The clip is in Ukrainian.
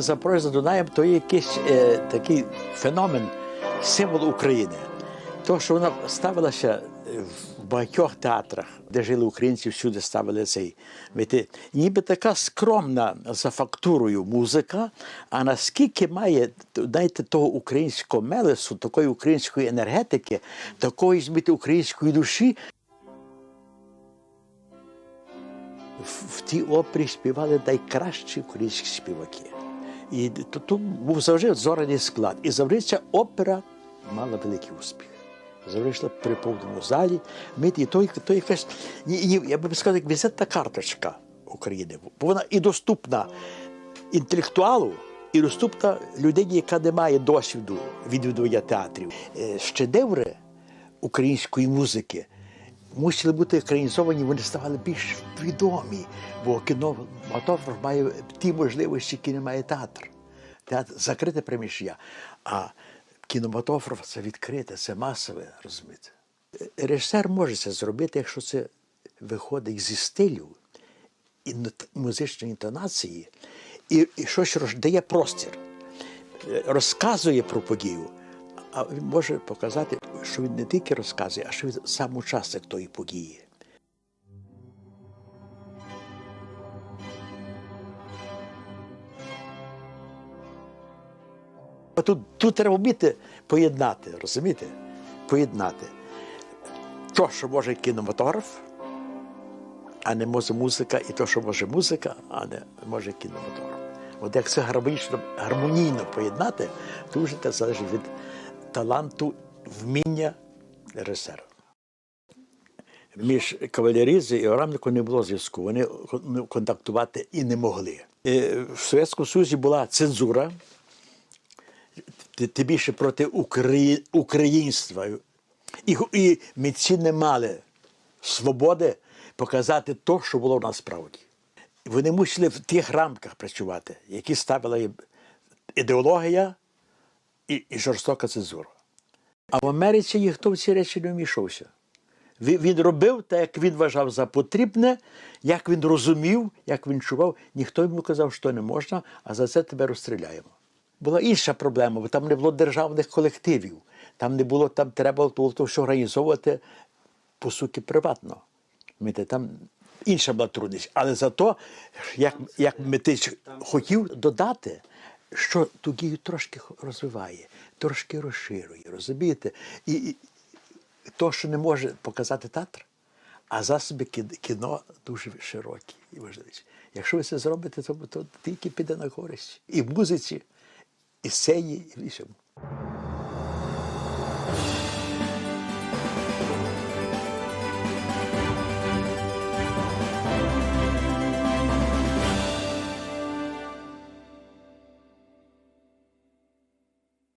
знаєте, Запорожжя за Дунаєм то є якийсь е, такий феномен, символ України. То, що вона ставилася е, в багатьох театрах, де жили українці, всюди ставили цей. Знаєте, ніби така скромна за фактурою музика, а наскільки має знаєте, того українського мелесу, такої української енергетики, такої знаєте, української душі, в тій опері співали найкращі українські співаки. І тут був завжди зораний склад. І завжди ця опера мала великий успіх. Завжди йшла при повному залі. Ми, і то, то якась, я би сказав, як візитна карточка України. Бо вона і доступна інтелектуалу, і доступна людині, яка не має досвіду відвідування театрів. Е, Шедеври української музики мусили бути екранізовані, вони ставали більш відомі, бо кінематограф має ті можливості, які не має театр. Театр закрите приміщення, а кінематограф це відкрите, це масове, розумієте. Режисер може це зробити, якщо це виходить зі стилю і музичної інтонації, і, і щось дає простір, е, розказує про подію, а він може показати, що він не тільки розказує, а що він сам учасник тої події. Тут, тут треба вміти поєднати, розумієте? Поєднати. То, що може кінематограф, а не може музика, і то, що може музика, а не може кінематограф. От як це гармонічно, гармонійно поєднати, вже це залежить від таланту, вміння режисера. Між кавалерізою і Орамником не було зв'язку. Вони контактувати і не могли. Е, В Совєтському Союзі була цензура, ти- тим більше проти украї... українства. І, і митці не мали свободи показати те, що було насправді. Вони мусили в тих рамках працювати, які ставила ідеологія і, і жорстока цензура. А в Америці ніхто в ці речі не вмішався. Він, робив те, як він вважав за потрібне, як він розумів, як він чував. Ніхто йому казав, що не можна, а за це тебе розстріляємо. Була інша проблема, бо там не було державних колективів. Там не було, там треба було то все організовувати по суті приватно. Там інша була трудність. Але зато, як, як Митич хотів додати, що ту дію трошки розвиває, трошки розширює, розумієте? І, і то, що не може показати театр, а засоби кіно дуже широкі і важливі. Якщо ви це зробите, то, то тільки піде на користь. І в музиці, і сцені, і всьому.